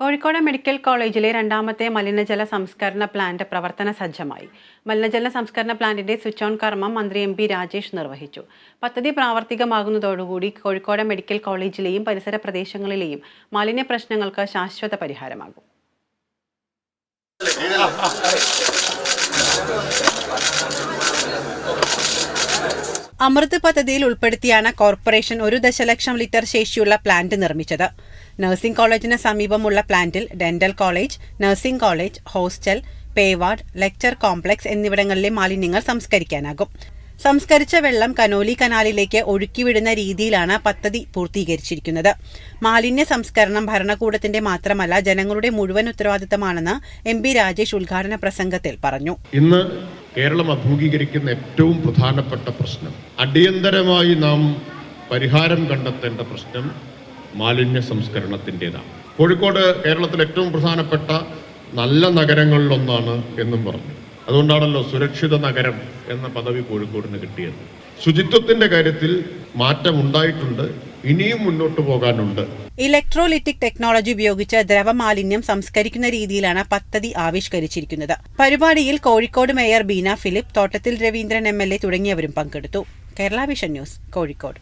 Kozhikode medical കോളേജിലെ രണ്ടാമത്തെ മലിനജല സംസ്കരണ പ്ലാന്റ് പ്രവർത്തന സജ്ജമായി. മലിനജല സംസ്കരണ പ്ലാന്റിന്റെ സ്വിച്ച് ഓൺ കർമ്മം മന്ത്രി എം പി രാജേഷ് നിർവഹിച്ചു. പദ്ധതി പ്രാവർത്തികമാകുന്നതോടുകൂടി കോഴിക്കോട് മെഡിക്കൽ കോളേജിലെയും പരിസര പ്രദേശങ്ങളിലെയും മാലിന്യ പ്രശ്നങ്ങൾക്ക് ശാശ്വത പരിഹാരമാകും. അമൃത് പദ്ധതിയിൽ ഉൾപ്പെടുത്തിയാണ് കോർപ്പറേഷൻ ഒരു ദശലക്ഷം ലിറ്റർ ശേഷിയുള്ള പ്ലാന്റ് നിർമ്മിച്ചത്. നഴ്സിംഗ് കോളേജിന് സമീപമുള്ള പ്ലാന്റിൽ dental college nursing college hostel pay ward lecture complex എന്നിവിടങ്ങളിലെ മാലിന്യങ്ങൾ സംസ്കരിക്കാനാകും. സംസ്കരിച്ച വെള്ളം കനോലി കനാലിലേക്ക് ഒഴുക്കിവിടുന്ന രീതിയിലാണ് പദ്ധതി പൂർത്തീകരിച്ചിരിക്കുന്നത്. മാലിന്യ സംസ്കരണം ഭരണകൂടത്തിന്റെ മാത്രമല്ല ജനങ്ങളുടെ മുഴുവൻ ഉത്തരവാദിത്തമാണെന്ന് എം പി രാജേഷ് ഉദ്ഘാടന പ്രസംഗത്തിൽ പറഞ്ഞു. ഇന്ന് കേരളം അഭിമുഖീകരിക്കുന്ന ഏറ്റവും പ്രധാനപ്പെട്ട പ്രശ്നം അടിയന്തരമായി നാം പരിഹാരം കണ്ടെത്തേണ്ട പ്രശ്നം മാലിന്യ സംസ്കരണത്തിന്റെതാണ്. കോഴിക്കോട് കേരളത്തിലെ ഏറ്റവും പ്രധാനപ്പെട്ട നല്ല നഗരങ്ങളിലൊന്നാണ് എന്നും പറഞ്ഞു. അതുകൊണ്ടാണല്ലോ സുരക്ഷിത നഗരം എന്ന പദവി കോഴിക്കോടിന് കിട്ടിയത്. ശുചിത്വത്തിന്റെ കാര്യത്തിൽ മാറ്റമുണ്ടായിട്ടുണ്ട് ഇനിയും മുന്നോട്ട് പോകാനുണ്ട് ഇലക്ട്രോലിറ്റിക് ടെക്നോളജി ഉപയോഗിച്ച് ദ്രവമാലിന്യം സംസ്കരിക്കുന്ന രീതിയിലാണ് പദ്ധതി ആവിഷ്കരിച്ചിരിക്കുന്നത്. പരിപാടിയിൽ Kozhikode mayor Beena Philip Thottathil Raveendran M തുടങ്ങിയവരും പങ്കെടുത്തു. Kerala vision news Kozhikode.